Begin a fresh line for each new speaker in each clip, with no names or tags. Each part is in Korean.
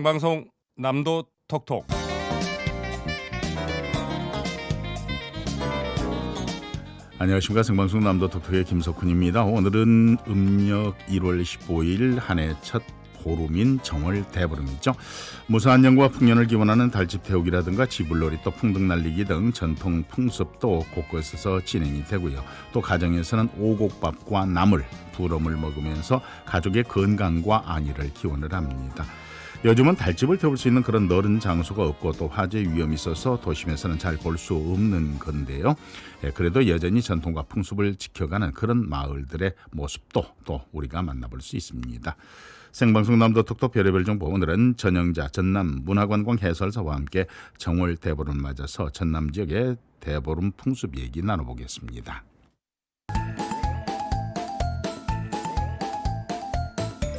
생방송 남도 톡톡
안녕하십니까 생방송 남도 톡톡의 김석훈입니다. 오늘은 음력 1월 15일 한 해 첫 보름인 정월 대보름이죠. 무사한 영과 풍년을 기원하는 달집 태우기라든가 지불놀이 또 풍등 날리기 등 전통 풍습도 곳곳에서 진행이 되고요. 또 가정에서는 오곡밥과 나물, 부럼을 먹으면서 가족의 건강과 안위를 기원을 합니다. 요즘은 달집을 태울 수 있는 그런 넓은 장소가 없고 또 화재 위험이 있어서 도심에서는 잘 볼 수 없는 건데요. 예, 그래도 여전히 전통과 풍습을 지켜가는 그런 마을들의 모습도 또 우리가 만나볼 수 있습니다. 생방송 남도 톡톡 별의별 정보 오늘은 전영자 전남 문화관광 해설사와 함께 정월 대보름 맞아서 전남 지역의 대보름 풍습 얘기 나눠보겠습니다.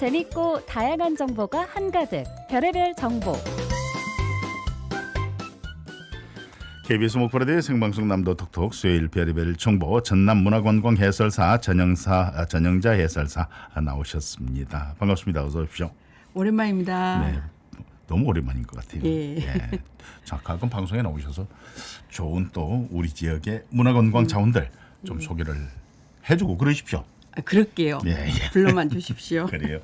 재밌고 다양한 정보가 한가득 별의별 정보
KBS 목포라디오 생방송 남도 톡톡 수요일 별의별 정보 전남 문화관광 해설사 전영사 아, 전영자 해설사 나오셨습니다. 반갑습니다. 어서 오십시오.
오랜만입니다.
네. 너무 오랜만인 것 같아요.
예.
자, 가끔 방송에 나오셔서 좋은 또 우리 지역의 문화관광 자원들 좀 소개를 해주고 그러십시오.
아, 그럴게요.
예, 예.
불러만 주십시오.
그래요.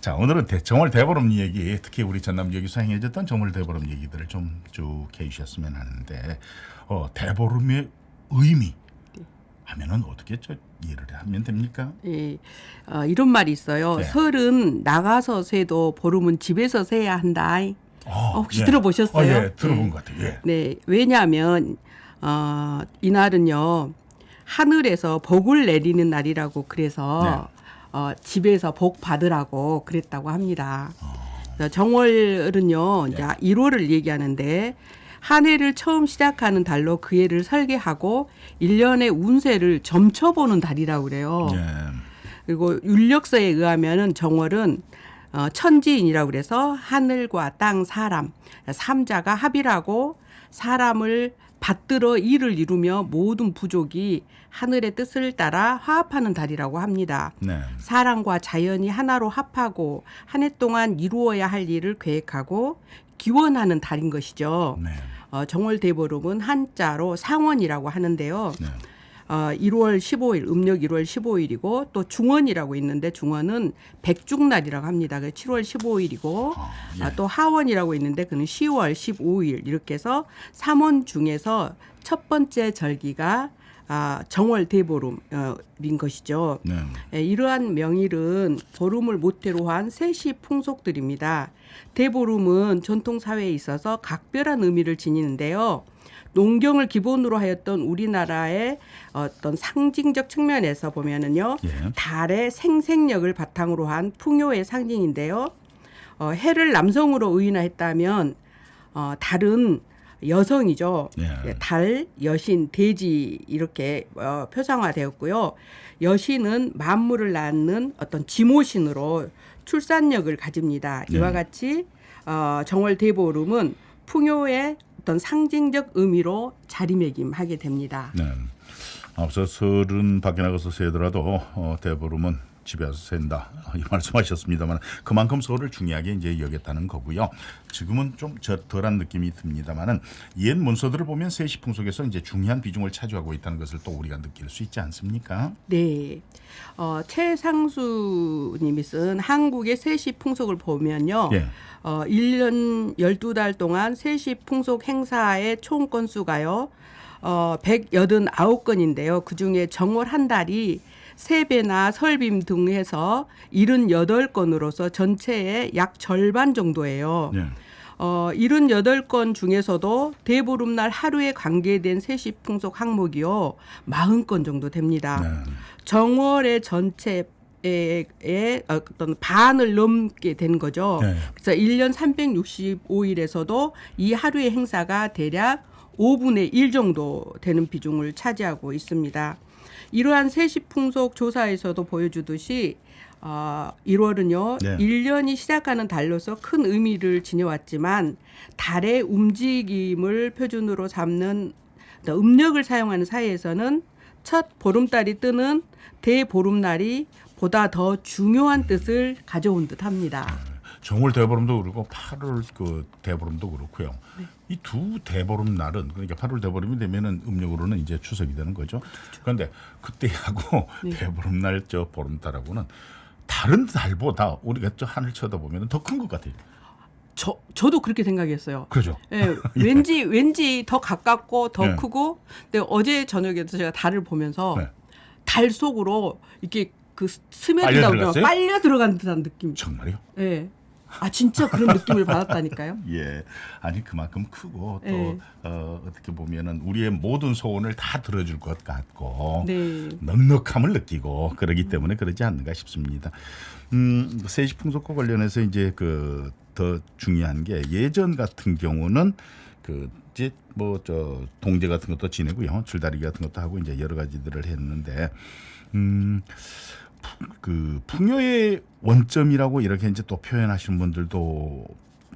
자, 오늘은 대, 정월 대보름 얘기, 특히 우리 전남 지역에서 행해졌던 정월 대보름 얘기들을 좀 쭉 해주셨으면 하는데, 어, 대보름의 의미 하면은 어떻게 저 이해를 하면 됩니까?
예, 어, 이런 말이 있어요.
네.
설은 나가서 새도 보름은 집에서 새야 한다.
어,
혹시 들어보셨어요?
어, 예, 들어본
예.
것 같아요. 예.
네, 왜냐하면 어, 이날은요 하늘에서 복을 내리는 날이라고 그래서
네.
어, 집에서 복 받으라고 그랬다고 합니다. 그래서 정월은요 이제 1월을 얘기하는데 한 해를 처음 시작하는 달로 그 해를 설계하고 일년의 운세를 점쳐보는 달이라고 그래요.
예.
그리고 윤력서에 의하면은 정월은 어, 천지인이라고 그래서 하늘과 땅, 사람 삼자가 합일하고 사람을 받들어 일을 이루며 모든 부족이 하늘의 뜻을 따라 화합하는 달이라고 합니다.
네.
사람과 자연이 하나로 합하고 한 해 동안 이루어야 할 일을 계획하고 기원하는 달인 것이죠.
네.
어, 정월 대보름은 한자로 상원이라고 하는데요.
네.
어, 1월 15일, 음력 1월 15일이고 또 중원이라고 있는데 중원은 백중날이라고 합니다. 그 7월 15일이고
아, 예.
아, 또 하원이라고 있는데 그는 10월 15일 이렇게 해서 삼원 중에서 첫 번째 절기가 아, 정월 대보름인 것이죠.
네.
예, 이러한 명일은 보름을 모태로 한 세시 풍속들입니다. 대보름은 전통 사회에 있어서 각별한 의미를 지니는데요. 농경을 기본으로 하였던 우리나라의 어떤 상징적 측면에서 보면은요.
예.
달의 생생력을 바탕으로 한 풍요의 상징인데요. 어, 해를 남성으로 의인화했다면 어, 달은 여성이죠.
예.
예, 달, 여신, 돼지 이렇게 어, 표상화되었고요. 여신은 만물을 낳는 어떤 지모신으로 출산력을 가집니다. 이와
네.
같이 어, 정월 대보름은 풍요의 어떤 상징적 의미로 자리매김하게 됩니다.
네. 앞서 설은 밖에 나가서 세더라도 어, 대보름은 집에서 샌다 이 말씀하셨습니다만 그만큼 설을 중요하게 이제 여겼다는 거고요. 지금은 좀 저- 덜한 느낌이 듭니다만은 옛 문서들을 보면 세시 풍 속에서 이제 중요한 비중을 차지하고 있다는 것을 또 우리가 느낄 수 있지 않습니까?
네. 어, 최상수 님이 쓴 한국의 세시 풍속을 보면요.
예.
어, 1년 12달 동안 세시 풍속 행사의 총 건수가요. 어, 189건인데요. 그중에 정월 한 달이 세배나 설빔 등 해서 78건으로서 전체의 약 절반 정도예요.
예.
어, 78건 중에서도 대보름날 하루에 관계된 세시 풍속 항목이요. 40건 정도 됩니다.
네.
정월의 전체 의 어떤 반을 넘게 된 거죠.
네.
그래서 1년 365일에서도 이 하루의 행사가 대략 5분의 1 정도 되는 비중을 차지하고 있습니다. 이러한 세시 풍속 조사에서도 보여주듯이 어, 1월은요,
네.
1년이 시작하는 달로서 큰 의미를 지녀왔지만 달의 움직임을 표준으로 삼는 어떤 음력을 사용하는 사이에서는 첫 보름달이 뜨는 대보름날이 보다 더 중요한 뜻을 가져온 듯 합니다.
정월 대보름도 그렇고 8월 그 대보름도 그렇고요. 이두 대보름 날은 그러니까 8월 대보름이 되면은 음력으로는 이제 추석이 되는 거죠. 그런데 그때하고 대보름 날 저 보름달하고는 다른 달보다 우리가 저 하늘 쳐다보면 더 큰 것 같아요.
저 저도 그렇게 생각했어요.
그렇죠.
예, 왠지 왠지 더 가깝고 더
네.
크고 근데 어제 저녁에도 제가 달을 보면서
네.
달 속으로 이렇게 그
들어갔어요?
빨려 들어간 듯한 느낌.
정말요?
예. 아 진짜 그런 느낌을 받았다니까요.
예. 아니 그만큼 크고 또
예.
어, 어떻게 보면은 우리의 모든 소원을 다 들어줄 것 같고
네.
넉넉함을 느끼고 그러기 때문에 그러지 않는가 싶습니다. 음, 세시 풍속과 관련해서 이제 그 더 중요한 게 예전 같은 경우는 그 이제 뭐 저 동제 같은 것도 지내고요, 줄다리기 같은 것도 하고 이제 여러 가지들을 했는데 음. 푸- 그 풍요의 원점이라고 이렇게 이제 또 표현하시는 분들도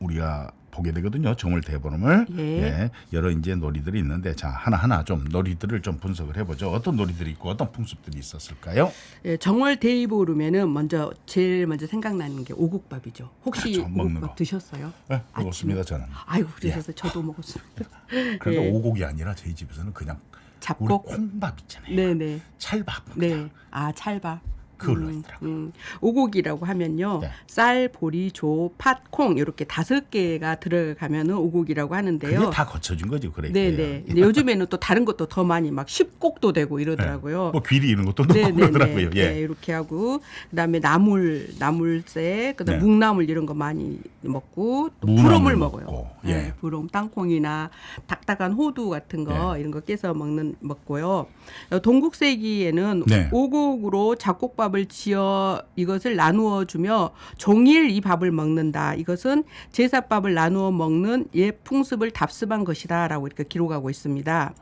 우리가 보게 되거든요. 정월 대보름을
예.
예, 여러 이제 놀이들이 있는데 자 하나 하나 좀 놀이들을 좀 분석을 해보죠. 어떤 놀이들이 있고 어떤 풍습들이 있었을까요?
예, 정월 대이보름에는 먼저 제일 먼저 생각나는 게 오곡밥이죠. 혹시
그렇죠,
오곡밥
거.
드셨어요?
네, 먹었습니다 저는.
아이고 그러셔서 저도 먹었습니다.
그런데
예.
오곡이 아니라 저희 집에서는 그냥
잡곡.
콩밥 있잖아요.
네네.
찰밥.
네. 아 찰밥.
그걸로
음,
있더라고요.
음. 오곡이라고 하면요.
네.
쌀, 보리, 조, 팥, 콩 이렇게 다섯 개가 들어가면은 오곡이라고 하는데요.
그게 다 거쳐준 거죠, 그래.
네네. 근데 요즘에는 또 다른 것도 더 많이 막 십곡도 되고 이러더라고요.
뭐 귀리 이런 것도 넣고 그러더라고요. 예.
네, 이렇게 하고 그다음에 나물, 나물새, 그다음
네.
묵나물 이런 거 많이 먹고 또
먹고,
먹어요.
예.
네, 부럼, 땅콩이나 딱딱한 호두 같은 거
네.
이런 거 깨서 먹는 먹고요. 어, 동국세기에는
네.
오곡으로 잡곡밥을 지어 이것을 나누어 주며 종일 이 밥을 먹는다. 이것은 제사밥을 나누어 먹는 옛 풍습을 답습한 것이다라고 이렇게 기록하고 있습니다.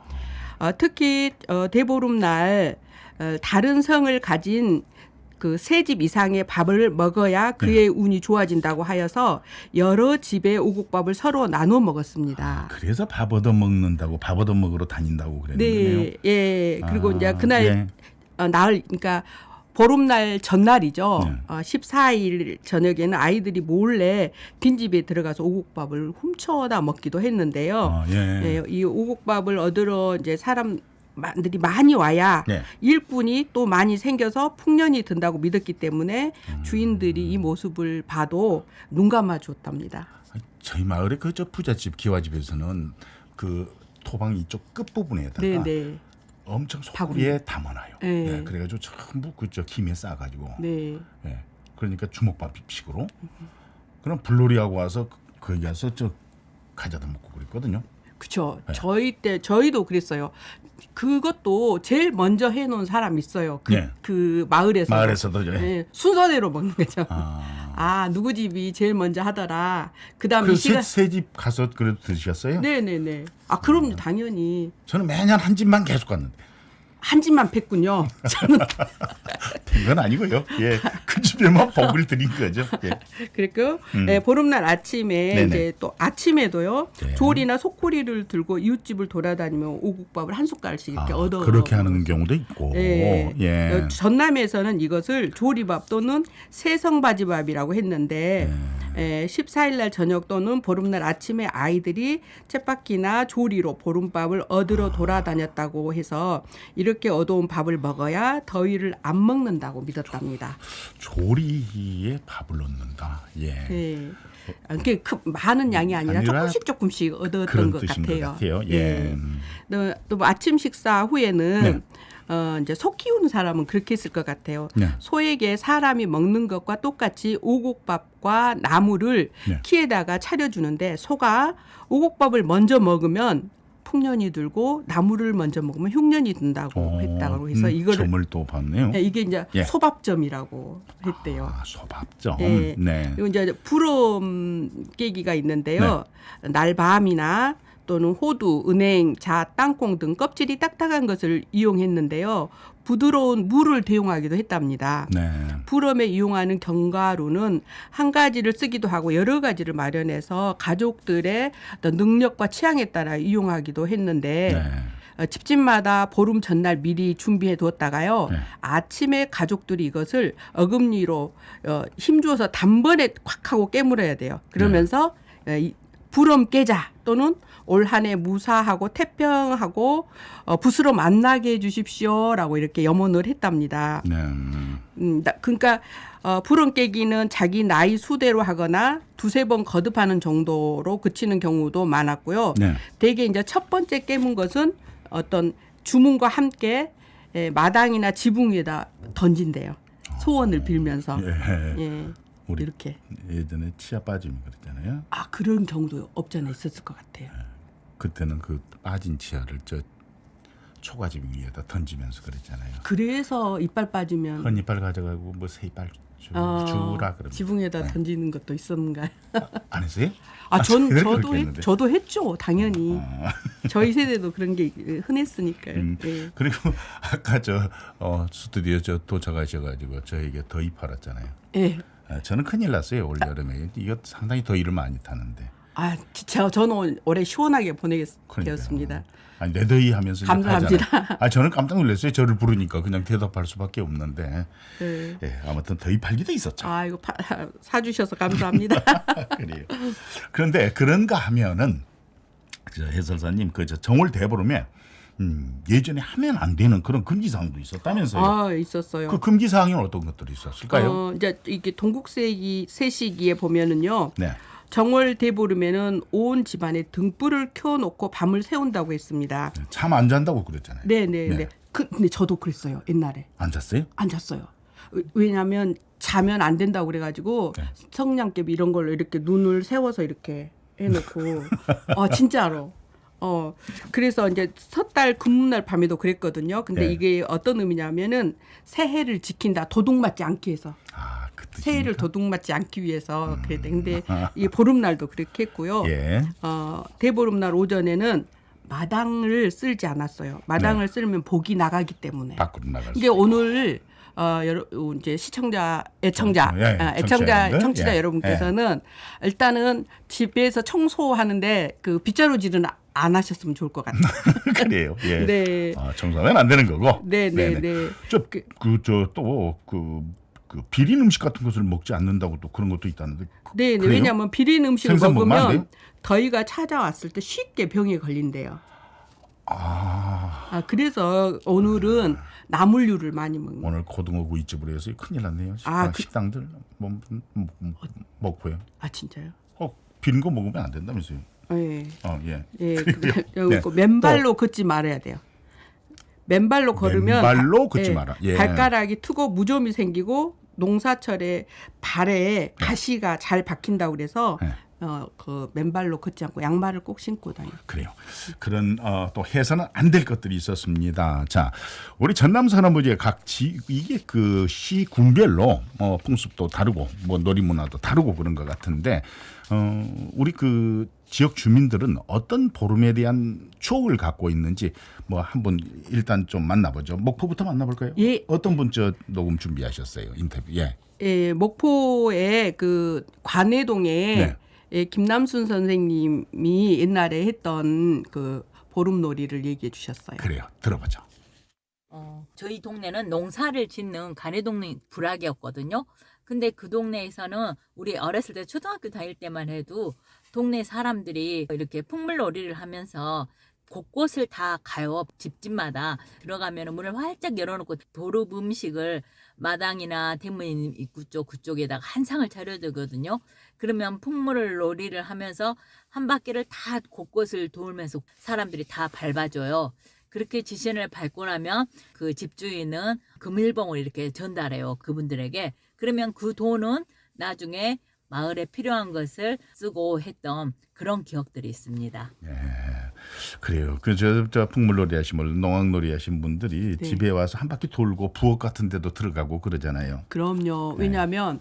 어, 특히 어, 대보름날 어, 다른 성을 가진 그 세 집 이상의 밥을 먹어야 그의 운이 좋아진다고 하여서 여러 집의 오곡밥을 서로 나눠 먹었습니다.
그래서 밥 얻어 먹는다고 밥 얻어 먹으러 다닌다고 그랬네요.
네, 예. 그리고
아,
이제 그날
예.
어, 날 그러니까 보름날 전날이죠.
네.
어, 14일 저녁에는 아이들이 몰래 빈집에 들어가서 오곡밥을 훔쳐다 먹기도 했는데요.
아, 예.
예, 이 오곡밥을 얻으러 이제 사람 들이 많이 와야
네.
일꾼이 또 많이 생겨서 풍년이 든다고 믿었기 때문에
음.
주인들이 이 모습을 봐도 눈 감아 줬답니다.
저희 마을의 그저 부잣집 기와집에서는 그 토방 이쪽 끝 부분에다가
네, 네.
엄청 소리에 담아놔요.
네.
네, 그래가지고 전부 그저 김에 싸가지고.
네.
예. 그러니까 주먹밥식으로. 그럼 불놀이하고 와서 그- 거기 가서 저 가져다 먹고 그랬거든요.
그렇죠.
네.
저희 때 저희도 그랬어요. 그것도 제일 먼저 해놓은 사람 있어요. 그,
네.
그 마을에서.
마을에서도 예.
네, 순서대로 먹는 거죠.
아.
아 누구 집이 제일 먼저 하더라. 그다음에
이그
시간.
새집 가서 그래도 드셨어요?
네네네. 아 그럼요 당연히
저는 매년 한 집만 계속 갔는데.
한 집만 팼군요. 저는
건 아니고요. 예. 그 집에만 복을 드린 거죠. 예.
그리고
음.
예, 보름날 아침에
네네.
이제 또 아침에도요
네.
조리나 속꼬리를 들고 이웃집을 돌아다니며 오곡밥을 한 숟갈씩 이렇게
아,
얻어
그렇게 하는. 경우도 있고.
예.
예.
어, 전남에서는 이것을 조리밥 또는 세성바지밥이라고 했는데
네.
예, 14일 날 저녁 또는 보름날 아침에 아이들이 쳇바퀴나 조리로 보름밥을 얻으러
아.
돌아다녔다고 해서 이 렇게 얻어온 밥을 먹어야 더위를 안 먹는다고 믿었답니다.
조리에 밥을 넣는다. 예.
예. 아, 그게 그 많은 양이 아니라,
아니라
조금씩 조금씩 얻었던 것 같아요.
것 같아요. 예.
또, 또 아침 식사 후에는
네.
어, 이제 소 키우는 사람은 그렇게 했을 것 같아요.
네.
소에게 사람이 먹는 것과 똑같이 오곡밥과 나물을
네.
키에다가 차려주는데 소가 오곡밥을 먼저 먹으면 풍년이 들고 나물을 먼저 먹으면 흉년이 든다고
어,
했다고 해서
음,
이거를
점을 또 봤네요.
예, 이게 이제
예.
소밥점이라고 했대요.
아, 소밥점.
예.
네.
그리고 이제 부럼 깨기가 있는데요. 날밤이나 또는 호두, 은행, 자, 땅콩 등 껍질이 딱딱한 것을 이용했는데요. 부드러운 물을 대용하기도 했답니다.
네.
부럼에 이용하는 견과류는 한 가지를 쓰기도 하고 여러 가지를 마련해서 가족들의 어떤 능력과 취향에 따라 이용하기도 했는데
네.
어, 집집마다 보름 전날 미리 준비해 두었다가요.
네.
아침에 가족들이 이것을 어금니로 어, 힘주어서 단번에 콱 하고 깨물어야 돼요. 그러면서
네.
어, 이, 불엄 깨자 또는 올 한 해 무사하고 태평하고 어, 붓으로 만나게 해주십시오라고 이렇게 염원을 했답니다.
네. 음.
그러니까 어, 불은 깨기는 자기 나이 수대로 하거나 두세 번 거듭하는 정도로 그치는 경우도 많았고요.
네.
대개 이제 첫 번째 깨문 것은 어떤 주문과 함께 예, 마당이나 지붕 위에다 던진대요. 소원을 빌면서.
예.
예.
우리
이렇게.
예전에 치아 빠짐 그랬잖아요.
아, 그런 경우도 없지 않아 있었을 것 같아요.
그때는 그 빠진 치아를 저 초가집 위에다 던지면서 그랬잖아요.
그래서 이빨 빠지면
헌 이빨 가져가고 뭐 새 이빨 주,
어,
주라 그러면
지붕에다
네.
던지는 것도 있었는가요?
안 했어요?
아, 전
저는
저도 했. 저도 했죠. 당연히.
아,
저희 세대도 그런 게 흔했으니까요.
음.
예.
그리고 아까 저 어, 스튜디오 저 도착하셔가지고 저에게 더위 팔았잖아요.
예.
아, 저는 큰일 났어요 올 여름에. 이거 상당히 더위를 많이 타는데.
아, 진짜 저는 올- 올해 시원하게 보내게
그러니까요.
되었습니다.
아니 내 더위 하면서
감사합니다.
아 저는 깜짝 놀랐어요. 저를 부르니까 그냥 대답할 수밖에 없는데.
네.
예, 아무튼 더위 팔기도 있었죠.
아, 이거 파, 사주셔서 감사합니다.
그래요. 그런데 그런가 하면은 저 해설사님 그 저 정월 대보름에 음, 예전에 하면 안 되는 그런 금기 사항도 있었다면서요.
아, 있었어요.
그 금기 사항이 어떤 것들이 있었을까요?
어, 이제 이게 동국세기 세시기에 보면은요.
네.
정월 대보름에는 온 집안에 등불을 켜놓고 밤을 새운다고 했습니다.
잠안 잔다고 그랬잖아요.
네, 네,
네.
네. 그, 근데 저도 그랬어요. 옛날에
안 잤어요?
안 잤어요. 왜- 왜냐하면 자면 안 된다고 그래가지고
네.
성냥개비 이런 걸로 이렇게 눈을 세워서 이렇게 해놓고 어 진짜로 어 그래서 이제 섣달 금날 밤에도 그랬거든요. 근데
네.
이게 어떤 의미냐면은 새해를 지킨다 도둑 맞지 않기 위해서
아, 그?
새해를 도둑 맞지 않기 위해서 그랬대. 근데 이 보름날도 그렇게 했고요.
예.
어, 대보름날 오전에는 마당을 쓸지 않았어요. 마당을 쓸면 복이 나가기 때문에.
밖으로 나갈
이게
수.
오늘 어, 여러, 이제 시청자, 애청자,
예,
아,
청취자
애청자,
여러분들.
청취자
예,
여러분께서는 일단은 집에서 청소하는데 그 빗자루질은 안 하셨으면 좋을 것 같아요.
그래요. 예.
네.
아, 청소하면 안 되는 거고.
네, 네.
네.
그-
저그저 또그 비린 음식 같은 것을 먹지 않는다고 또 그런 것도 있다는데. 그-
네, 네. 왜냐하면 비린 음식을
먹으면?
더위가 찾아왔을 때 쉽게 병에 걸린대요.
아,
아, 그래서 오늘은 나물류를 많이 먹는
오늘 고등어 구이집으로 해서 큰일 났네요. 식당,
아, 그-
식당들 뭐, 뭐, 뭐, 먹고요.
아, 진짜요?
어, 비린 거 먹으면 안 된다면서요.
예.
어, 예.
예?
그,
여기
네.
그 맨발로 걷지 말아야 돼요. 맨발로 걸으면
맨발로 걷지
예,
마라. 예.
발가락이 트고 무좀이 생기고 농사철에 발에 가시가 잘 박힌다고 그래서
네.
어, 그 맨발로 걷지 않고 양말을 꼭 신고 다녀요.
그래요. 그런 어, 또 해서는 안 될 것들이 있었습니다. 자, 우리 전남 산업부지의 각 지, 이게 그 시 군별로 어, 풍습도 다르고 뭐 놀이문화도 다르고 그런 것 같은데 어, 우리 그 지역 주민들은 어떤 보름에 대한 추억을 갖고 있는지 뭐 한번 일단 좀 만나보죠. 목포부터 만나볼까요?
예.
어떤 분 저 녹음 준비하셨어요? 인터뷰. 예.
예, 목포의 그 관해동에
네.
예, 김남순 선생님이 옛날에 했던 그 보름놀이를 얘기해 주셨어요.
그래요. 들어보죠.
어, 저희 동네는 농사를 짓는 가래동네 부락이었거든요. 근데 그 동네에서는 우리 어렸을 때 초등학교 다닐 때만 해도 동네 사람들이 이렇게 풍물놀이를 하면서 곳곳을 다 가요. 집집마다 들어가면 문을 활짝 열어놓고 도릅 음식을 마당이나 대문 입구 쪽 그쪽에다가 한 상을 차려두거든요. 그러면 풍물을 놀이를 하면서 한 바퀴를 다 곳곳을 돌면서 사람들이 다 밟아줘요. 그렇게 지신을 밟고 나면 그 집주인은 금일봉을 이렇게 전달해요. 그분들에게. 그러면 그 돈은 나중에 마을에 필요한 것을 쓰고 했던 그런 기억들이 있습니다.
예, 그래요. 그저 저 풍물놀이 하신 분, 농악놀이 하신 분들이
네.
집에 와서 한 바퀴 돌고 부엌 같은 데도 들어가고 그러잖아요.
그럼요.
네.
왜냐하면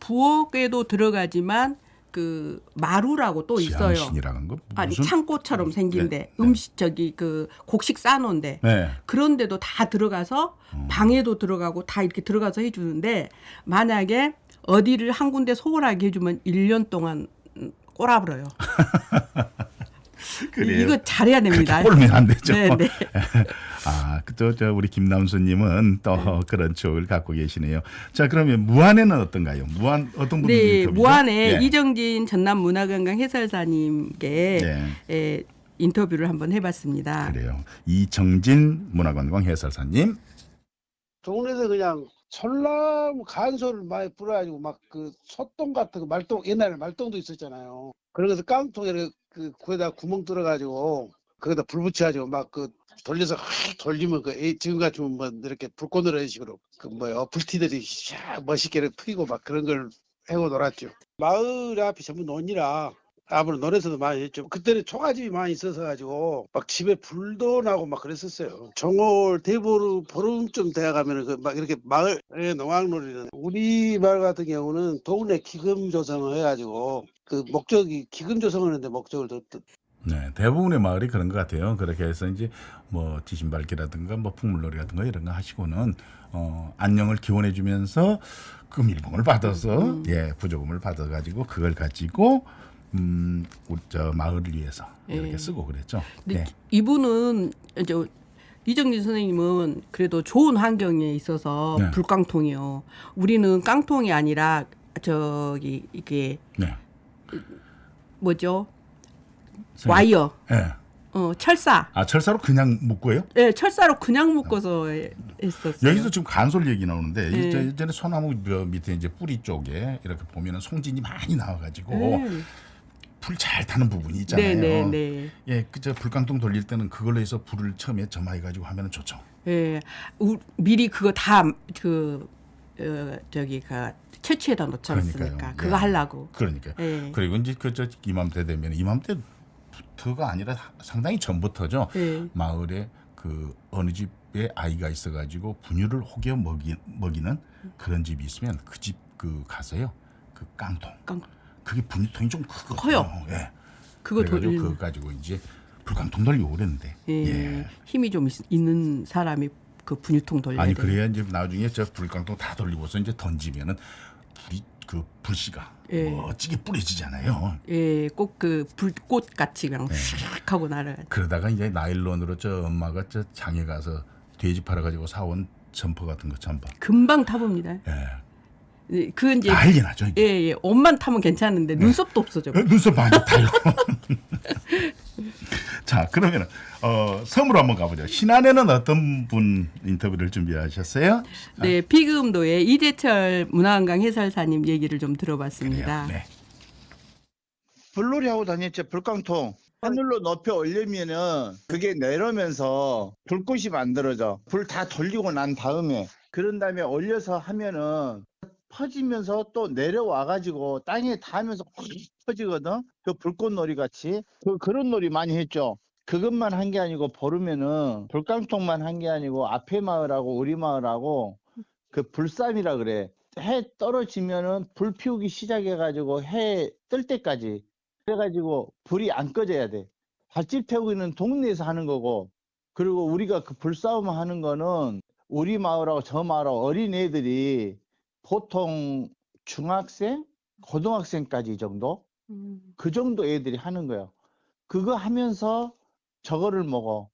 부엌에도 들어가지만 그 마루라고 또 있어요.
지향신이라는 거 무슨
아니 창고처럼 생긴데
네, 네.
음식 저기 그 곡식 싸놓은데
네.
그런데도 다 들어가서
음.
방에도 들어가고 다 이렇게 들어가서 해주는데 만약에 어디를 한 군데 소홀하게 해주면 1년 동안 음, 꼬라불어요.
그래요.
이거 잘해야 됩니다.
꼴면 안 되죠.
네, 네.
아, 그또 저 우리 김남수님은 또 그런 추억을 갖고 계시네요. 자, 그러면 무안에는 어떤가요? 무안 어떤 분이
네? 무안에
예.
이정진 전남 문화관광 해설사님께
네.
에, 인터뷰를 한번 해봤습니다.
그래요. 이정진 문화관광 해설사님.
동네에서 그냥 솔나무 간소를 많이 뿌려가지고 막 그 소똥 같은 거 말똥 옛날에 말똥도 있었잖아요. 그래서 깡통에 그 구에다 구멍 뚫어가지고 거기다 불 붙여가지고 막 그 돌려서 확 돌리면 그 에- 지금 같으면 뭐 이렇게 불꽃으로 이런 식으로 그 뭐요 불티들이 샥 멋있게 피고 막 그런 걸 해고 놀았죠. 마을 앞이 전부 논이라 아무래도 논에서도 많이 했죠. 그때는 초가집이 많이 있어서 가지고 막 집에 불도 나고 막 그랬었어요. 정월 대보름 보름쯤 돼야 가면은 그 막 이렇게 마을 에 농악놀이는 우리 마을 같은 경우는 동네 기금 조성을 해가지고 그 목적이 기금 조성을 하는데 목적을 더, 더
네, 대부분의 마을이 그런 것 같아요. 그렇게 해서 이제 뭐 지신밟기라든가 뭐 풍물놀이라든가 이런 거 하시고는 어, 안녕을 기원해 주면서 금일봉을 받아서 예 부조금을 받아가지고 그걸 가지고 음, 우리 저 마을을 위해서 이렇게
예.
쓰고 그랬죠.
근데
네.
이분은 이제 이정진 선생님은 그래도 좋은 환경에 있어서
네.
불깡통이요. 우리는 깡통이 아니라 저기 이게
네.
뭐죠?
선생님.
와이어,
예.
어 철사.
아 철사로 그냥 묶어요?
네, 철사로 그냥 묶어서 했었어요.
여기서 지금 간솔 얘기 나오는데
네.
저 예전에 소나무 저 밑에 이제 뿌리 쪽에 이렇게 보면은 송진이 많이 나와가지고
음.
불 잘 타는 부분이 있잖아요.
네, 네, 네.
예, 그저 불깡통 돌릴 때는 그걸로 해서 불을 처음에 점화해 가지고 하면은 좋죠.
예, 우- 미리 그거 다그 어, 저기 그 채취해다 놓지. 않습니까?
예.
그거 하려고.
그러니까.
예.
그리고 이제 그저 이맘때 되면 이맘때 부터가 아니라 상당히 전부터죠.
예.
마을에 그 어느 집에 아이가 있어가지고 분유를 혹여 먹이, 먹이는 그런 집이 있으면 그 집 그 가서요. 그 깡통.
깡-
그게 분유통이 좀 크거든요.
커요.
예.
그거 돌리는
그거 가지고 이제 불깡통 돌리고 그랬는데.
예.
예.
힘이 좀 있, 있는 사람이 그 분유통 돌려야
아니
돼.
그래야 이제 나중에 저 불깡통 다 돌리고서 이제 던지면은 불이 그 불씨가
예.
멋지게 뿌려지잖아요.
예, 꼭 그 불꽃 같이 그냥
네.
휙 하고 날아.
그러다가 이제 나일론으로 저 엄마가 저 장에 가서 돼지 팔아 가지고 사온 점퍼 같은 거 점퍼.
금방 타봅니다.
예.
예, 그 이제
난리 나죠. 이게.
예, 예, 옷만 타면 괜찮은데 눈썹도 없어져.
어, 눈썹 많이 타요. 자, 그러면 어, 섬으로 한번 가보죠. 신안에는 어떤 분 인터뷰를 준비하셨어요?
네, 비금도의 이재철 문화관광 해설사님 얘기를 좀 들어봤습니다.
네.
불놀이 하고 다녔죠 불깡통 하늘로 높여 올리면은 그게 내려오면서 불꽃이 만들어져 불 다 돌리고 난 다음에 그런 다음에 올려서 하면은 퍼지면서 또 내려와 가지고 땅에 닿으면서 확 퍼지거든? 그 불꽃놀이 같이? 그 그런 놀이 많이 했죠. 그것만 한 게 아니고 보르면은 불깡통만 한 게 아니고 앞에 마을하고 우리 마을하고 그 불쌈이라 그래. 해 떨어지면은 불 피우기 시작해 가지고 해 뜰 때까지. 그래 가지고 불이 안 꺼져야 돼. 밭집 태우고 있는 동네에서 하는 거고, 그리고 우리가 그 불싸움 하는 거는 우리 마을하고 저 마을하고 어린 애들이 보통 중학생, 고등학생까지 이 정도?
음.
그 정도 애들이 하는 거예요. 그거 하면서 저거를 먹어.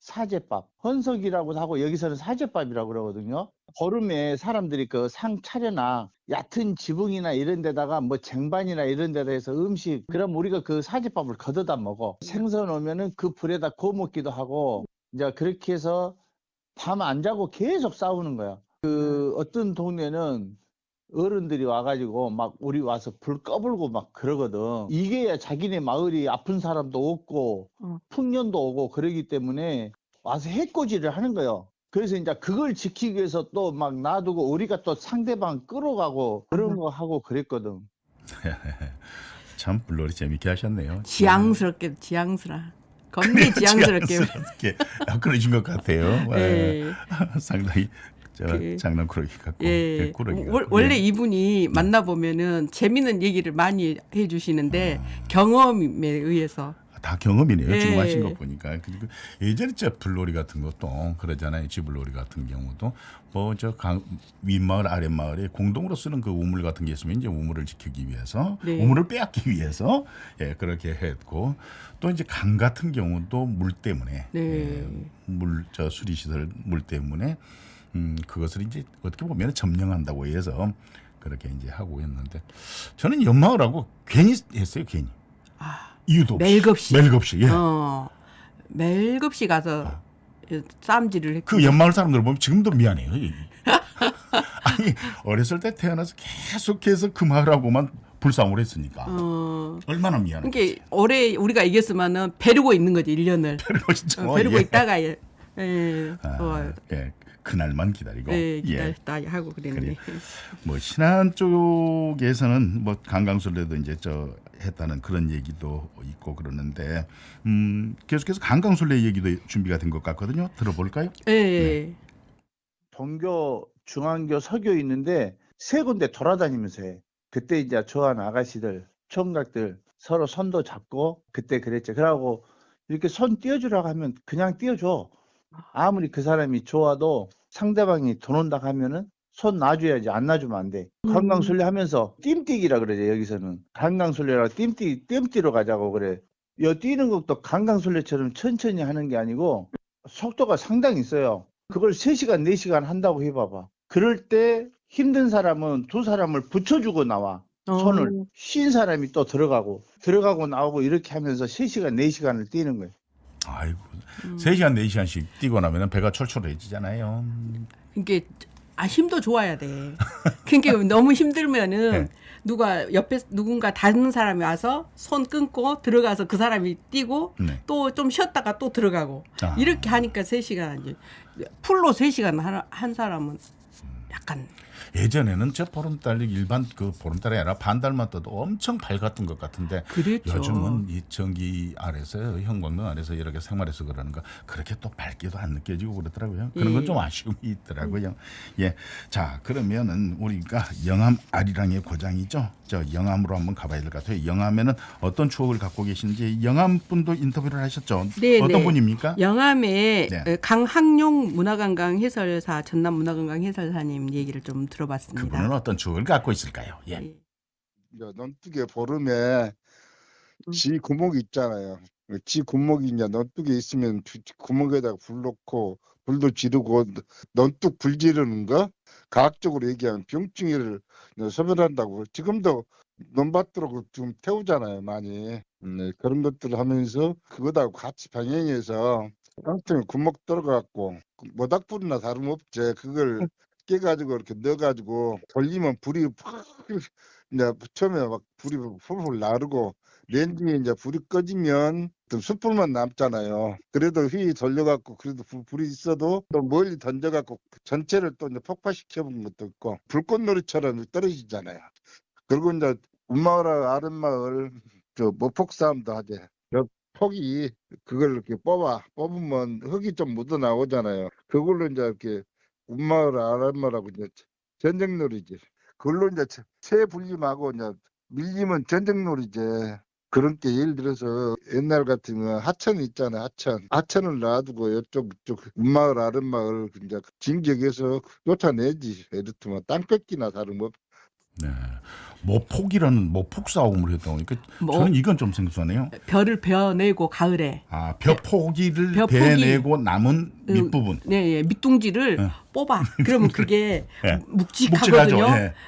사제밥. 헌석이라고 하고 여기서는 사제밥이라고 그러거든요. 보름에 사람들이 그 상 차려놔. 얕은 지붕이나 이런 데다가 뭐 쟁반이나 이런 데다 해서 음식. 그럼 우리가 그 사제밥을 걷어다 먹어. 생선 오면은 그 불에다 구워 먹기도 하고. 이제 그렇게 해서 밤 안 자고 계속 싸우는 거야. 그 어떤 동네는 어른들이 와가지고 막 우리 와서 불 꺼불고 막 그러거든. 이게야 자기네 마을이 아픈 사람도 없고
어.
풍년도 오고 그러기 때문에 와서 해코지를 하는 거예요. 그래서 이제 그걸 지키기 위해서 또 막 놔두고 우리가 또 상대방 끌어가고 그런 거 하고 그랬거든.
참 불놀이 재밌게 하셨네요.
지양스럽게 지양스라. 겁내 지양스럽게.
지양스럽게 그러신 것 같아요. 예.
예.
상당히 저
그-
장난꾸러기 같고
예.
꾸러기
월-
같고.
원래
예.
이분이 만나 보면은 재밌는 얘기를 많이 해주시는데
아.
경험에 의해서
다 경험이네요. 지금
예.
하신 거 보니까. 그리고 예전에 저 불놀이 같은 것도 그러잖아요. 지불놀이 같은 경우도 뭐 저 윗마을 아랫마을에 공동으로 쓰는 그 우물 같은 게 있으면 이제 우물을 지키기 위해서
네.
우물을 빼앗기 위해서 예 그렇게 했고 또 이제 강 같은 경우도 물 때문에
네.
물저 수리 시설 물 때문에 음 그것을 이제 어떻게 보면 점령한다고 해서 그렇게 이제 하고 있는데 저는 연마을 하고 괜히 했어요 괜히 이유도 없이.
멜급시.
멜급시 예.
어, 멜급시 가서 쌈질을 했고.
그 연마을 사람들 보면 지금도 미안해요. 이. 아니 어렸을 때 태어나서 계속해서 그 마을하고만 불싸움을 했으니까
어,
얼마나 미안해.
그러니까 올해 우리가 이겼으면은 배르고 있는 거지 1년을.
그리고 진짜
어, 배르고
예.
있다가 예, 예,
아,
어,
예. 그날만 기다리고
예,
예.
기다렸다 하고 그랬네.
뭐 신안 쪽에서는 뭐 강강술래도 이제 저 했다는 그런 얘기도 있고 그러는데 음 계속해서 강강술래 얘기도 준비가 된 것 같거든요. 들어볼까요?
예, 예.
본교, 중앙교, 서교 있는데 세 군데 돌아다니면서 해. 그때 이제 좋아하는 아가씨들, 총각들 서로 손도 잡고 그때 그랬죠. 그러고 이렇게 손 띄워주라고 하면 그냥 띄워줘. 아무리 그 사람이 좋아도 상대방이 돈 온다 하면은 손 놔줘야지 안 놔주면 안 돼.
음.
관광술래 하면서 뜀뛰기라 그러죠 여기서는 관광술래라 뜀뛰 뜀뛰러 가자고 그래. 여 뛰는 것도 관광술래처럼 천천히 하는 게 아니고 속도가 상당히 있어요. 그걸 3시간, 4시간 한다고 해봐봐. 그럴 때 힘든 사람은 두 사람을 붙여주고 나와. 손을.
어,
쉰 사람이 또 들어가고, 들어가고 나오고 이렇게 하면서 3시간, 4시간을 뛰는 거예요.
아이고
음.
세 시간 네 시간씩 뛰고 나면 배가 철철해지잖아요.
그러니까 아 힘도 좋아야 돼. 그러니까 너무 힘들면은
네.
누가 옆에 누군가 다른 사람이 와서 손 끊고 들어가서 그 사람이 뛰고
네.
또좀 쉬었다가 또 들어가고
아.
이렇게 하니까 3시간 이제 풀로 3시간 한, 한 사람은 약간
예전에는 저 보름달 일반 그 보름달이 아니라 반달만 떠도 엄청 밝았던 것 같은데
그랬죠.
요즘은 이 전기 아래서 형광등 아래서 이렇게 생활해서 그러는가 그렇게 또 밝기도 안 느껴지고 그러더라고요. 그런 건
예.
좀 아쉬움이 있더라고요. 예, 자 그러면은 우리가 영암 아리랑의 고장이죠. 저 영암으로 한번 가봐야 될 것 같아요. 영암에는 어떤 추억을 갖고 계신지 영암 분도 인터뷰를 하셨죠.
네,
어떤
네.
분입니까?
영암의
네.
강학용 문화관광 해설사 전남 문화관광 해설사님 얘기를 좀 들 어봤습니다.
그분은 어떤 추억을 갖고 있을까요? 예.
예.
이제 넌뚝에 보름에 지 구멍이 있잖아요. 지 구멍이 이제 넌뚝에 있으면 주- 구멍에다가 불 넣고 불도 지르고 넌뚝 불 지르는 거 과학적으로 얘기하면 병증이를 이제 소멸한다고 지금도 논밭으로 좀 태우잖아요 많이 네, 그런 것들을 하면서 그거하고 같이 병행해서 깡통에 구멍 들어가갖고 모닥불이나 다름없지 그걸 깨가지고 이렇게 넣어가지고 돌리면 불이 팍 이제 처음에 막 불이 훌훌 나르고 렌즈에 이제 불이 꺼지면 좀 숯불만 남잖아요. 그래도 휘 돌려갖고 그래도 불, 불이 있어도 또 멀리 던져갖고 전체를 또 이제 폭파시켜 본 것도 있고 불꽃놀이처럼 떨어지잖아요. 그리고 이제 운마을 아랫마을 저 모폭 싸움도 하재. 저 폭이 그걸 이렇게 뽑아 뽑으면 흙이 좀 묻어 나오잖아요. 그걸로 이제 이렇게 운마을 아랫마을하고 이제 전쟁 놀이지. 그걸로 이제 체- 체 불림하고 이제 밀리면 전쟁 놀이지. 그런 게 예를 들어서 옛날 거 하천 있잖아요 하천 하천을 놔두고 이쪽 이쪽 운마을 아랫마을 이제 진격해서 쫓아내지 예를 들면 땅 뺏기나 다름없
네. 모폭이라는 모폭 싸움을 했다고 하니까
뭐
저는 이건 좀 생소하네요.
별을 베어내고 가을에
아, 벼포기를
벼포기.
베내고 남은
음,
밑부분.
네, 예, 밑둥지를
예.
뽑아. 그러면 그게
예.
묵직하거든요.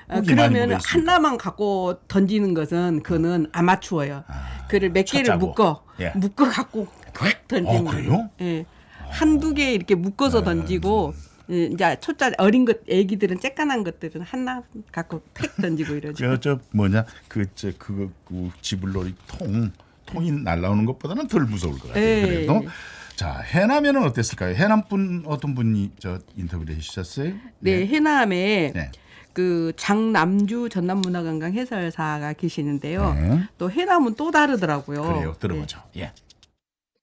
흙이 많이
그러면. 하나만 갖고 던지는 것은 그거는 아마추어예요.
아,
그를 몇 개를. 묶어
예.
묶어 갖고 콱 던지는
어, 그래요?
예. 한두 개 이렇게 묶어서
네.
던지고 예, 이제 초짜 어린 것 애기들은 쬐깐한 것들은 하나 갖고 팩 던지고 이러죠.
그저 뭐냐 그저 그거 그 지불놀이 통 통이 날라오는 것보다는 덜 무서울 것 같아요.
예.
그래도 자 해남에는 어땠을까요? 해남 분 어떤 분이 저 인터뷰를 해주셨어요?
네,
예.
해남에
네.
그 장남주 전남문화관광 해설사가 계시는데요.
네.
또 해남은 또 다르더라고요.
그래요. 들어보죠. 예.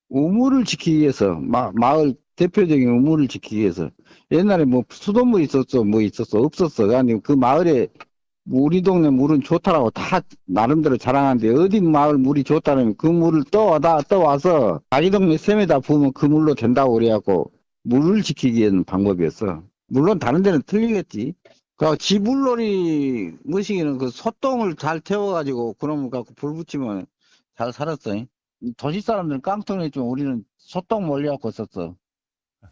우물을 지키기 위해서 마, 마을 대표적인 우물을 지키기 위해서 옛날에 뭐 수돗물 있었어 뭐 있었어 없었어 아니 그 마을에 우리 동네 물은 좋다라고 다 나름대로 자랑하는데 어디 마을 물이 좋다면 그 물을 떠다 떠와서 자기 동네 샘에다 부으면 그 물로 된다고 그래갖고 물을 지키기에는 방법이었어. 물론 다른 데는 틀리겠지. 그 지불놀이 무시기는 그 소똥을 잘 태워가지고 그놈을 갖고 불 붙이면 잘 살았어. 도시 사람들은 깡통이 좀 우리는 소똥 몰려갖고 썼어.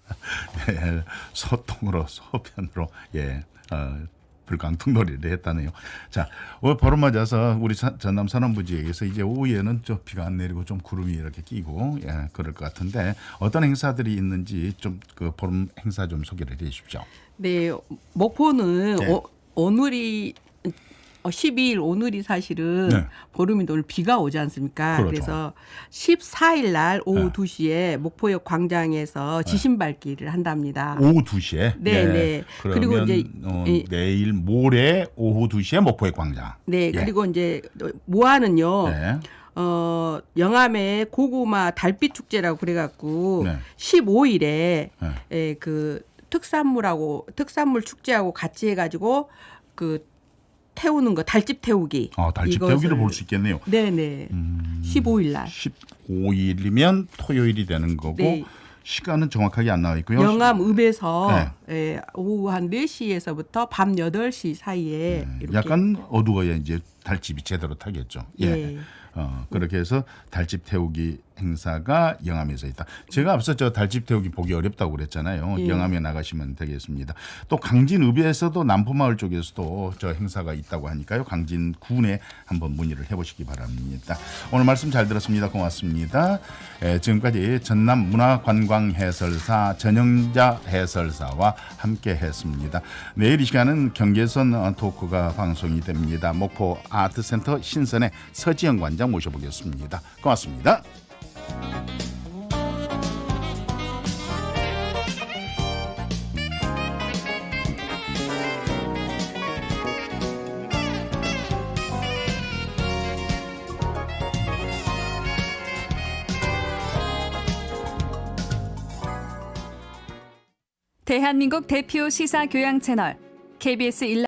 예, 소통으로 소편으로 예 어, 불광통놀이를 했다네요. 자 오늘 보름 맞아서 우리 사- 전남 산원부 지역에서 이제 오후에는 좀 비가 안 내리고 좀 구름이 이렇게 끼고 예 그럴 것 같은데 어떤 행사들이 있는지 좀 그 보름 행사 좀 소개를 해 주십시오.
네, 목포는
네.
오, 오늘이 어, 12일 오늘이 사실은
네.
보름인데 오늘 비가 오지 않습니까?
그렇죠.
래서 14일 날 오후
네.
2시에 목포역 광장에서 지신 밝기를 한답니다.
오후 2시에
네, 네.
그러면
그리고 이제
어,
이-
내일 모레 오후 2시에 목포의 광장.
네,
예.
그리고 이제 모아는요.
네.
어, 영암의 고구마 달빛 축제라고 그래 갖고
네.
15일에
네.
에, 그 특산물하고 특산물 축제하고 같이 해 가지고 그 태우는 거 달집 태우기.
어, 달집
이것을-
태우기를 볼 수 있겠네요.
네 네.
음,
15일 날.
15일이면 토요일이 되는 거고
네.
시간은 정확하게 안 나와 있고요.
영암 읍에서
네.
에, 오후 한 4시에서부터 밤 8시 사이에
네, 약간 어두워야 이제 달집이 제대로 타겠죠. 예.
예.
어, 그렇게 해서 달집 태우기 행사가 영암에서 있다. 제가 앞서 저 달집 태우기 보기 어렵다고 그랬잖아요.
예.
영암에 나가시면 되겠습니다. 또 강진읍에서도 남포마을 쪽에서도 저 행사가 있다고 하니까요. 강진군에 한번 문의를 해보시기 바랍니다. 오늘 말씀 잘 들었습니다. 고맙습니다. 에, 지금까지 전남 문화관광 해설사 전영자 해설사와 함께 했습니다. 내일 이 시간은 경계선 어, 토크가 방송이 됩니다. 목포 아트센터 신선의 서지영 관장 모셔보겠습니다. 고맙습니다.
대한민국 대표 시사 교양 채널 KBS 일